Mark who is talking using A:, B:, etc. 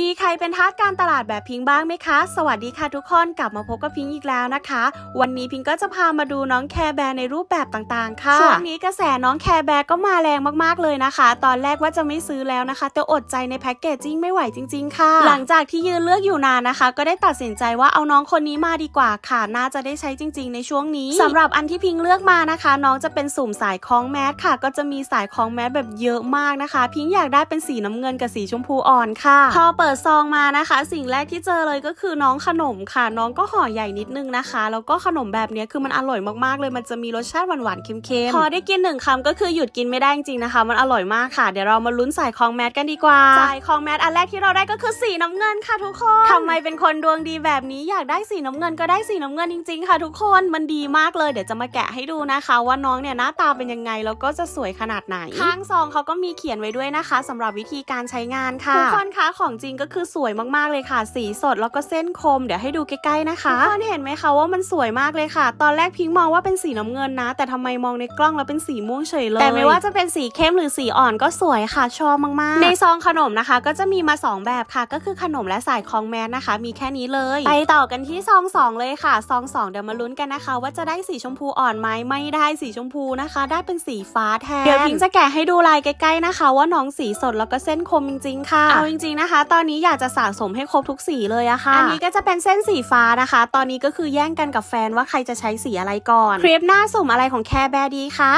A: มีใครเป็นทาสการตลาดแบบพิงค์บ้างไหมคะ สวัสดีค่ะทุกคนกลับมาพบกับพิงค์อีกแล้วนะคะ วันนี้พิงค์ก็จะพามาดูน้องแคร์แบร์ในรูปแบบต่างๆ ค่ะ ช่วงนี้กระแสน้องแคร์แบร์ก็มาแรงมากๆเลยนะคะ ตอนแรกว่าจะไม่ซื้อแล้วนะคะ แต่อดใจในแพ็กเกจจิ้งไม่ไหวจริง ๆ ค่ะ หลังจากที่ยืนเลือกอยู่นานนะคะ ก็ได้ตัดสินใจว่าเอาน้องคนนี้มาดีกว่าค่ะ น่าจะได้ใช้จริง ๆ ในช่วงนี้สำหรับอันที่พิงค์เลือกมานะคะ น้องจะเป็นสุ่มสายคล้องแมสค่ะ ก็จะมีสายคล้องแมสแบบเยอะมากนะคะ พิงค์อยากได้เป็นสีน้ำเงินกับสีชมพูอ่อนค่ะพอเปิดซองมานะคะ สิ่งแรกที่เจอเลยก็คือน้องขนมค่ะ น้องก็ห่อใหญ่นิดนึงนะคะ แล้วก็ขนมแบบเนี้ยคือมันอร่อยมากๆเลย มันจะมีรสชาติหวานๆเค็มๆ พอได้กินหนึ่งคำก็คือหยุดกินไม่ได้จริงๆนะคะ มันอร่อยมากค่ะ เดี๋ยวเรามาลุ้นสายคองแมสกันดีกว่า สายคองแมสอันแรกที่เราได้ก็คือสีน้ำเงินค่ะทุกคนทำไมเป็นคนดวงดีแบบนี้อยากได้สีน้ำเงินก็ได้สีน้ำเงินจริงๆ ค่ะ ทุกคน มันดีมากเลย เดี๋ยวจะมาแกะให้ดูนะคะ ว่าน้องเนี่ยหน้าตาเป็นยังไงแล้วก็จะสวยขนาดไหน ข้างซองเขาก็มีเขียนไว้ด้วยนะคะสำหรับวิธีการใช้งานค่ะ ทุกคนคะของจริงก็คือสวยมากๆเลยค่ะ สีสดแล้วก็เส้นคม เดี๋ยวให้ดูใกล้ๆนะคะทุกคนเห็นไหมคะว่ามันสวยมากเลยค่ะ ตอนแรกพิงค์มองว่าเป็นสีน้ำเงินนะ แต่ทำไมมองในกล้องแล้วเป็นสีม่วงเฉยเลย แต่ไม่ว่าจะเป็นสีเข้มหรือสีอ่อนก็สวยค่ะชอบมากๆ ในซองขนมนะคะ ก็จะมีมา 2 แบบค่ะ ก็คือขนมและสายคองแมสนะคะ มีแค่นี้เลย ไปต่อกันที่ซองสองเลยค่ะซองสองเดี๋ยวมาลุ้นกันนะคะ ว่าจะได้สีชมพูอ่อนไหมไม่ได้สีชมพูนะคะ ได้เป็นสีฟ้าแทนเดี๋ยวพิงค์จะแกะให้ดูลายใกล้ๆนะคะ ว่าน้องสีสดแล้วก็เส้นคมจริงๆค่ะเอาจริงๆนะคะตอนนี้อยากจะสะสมให้ครบทุกสีเลยอะค่ะ อันนี้ก็จะเป็นเส้นสีฟ้านะคะ ตอนนี้ก็คือแย่งกันกับแฟนว่าใครจะใช้สีอะไรก่อน คลิปหน้าสุ่มอะไรของแคร์แบร์ดีคะ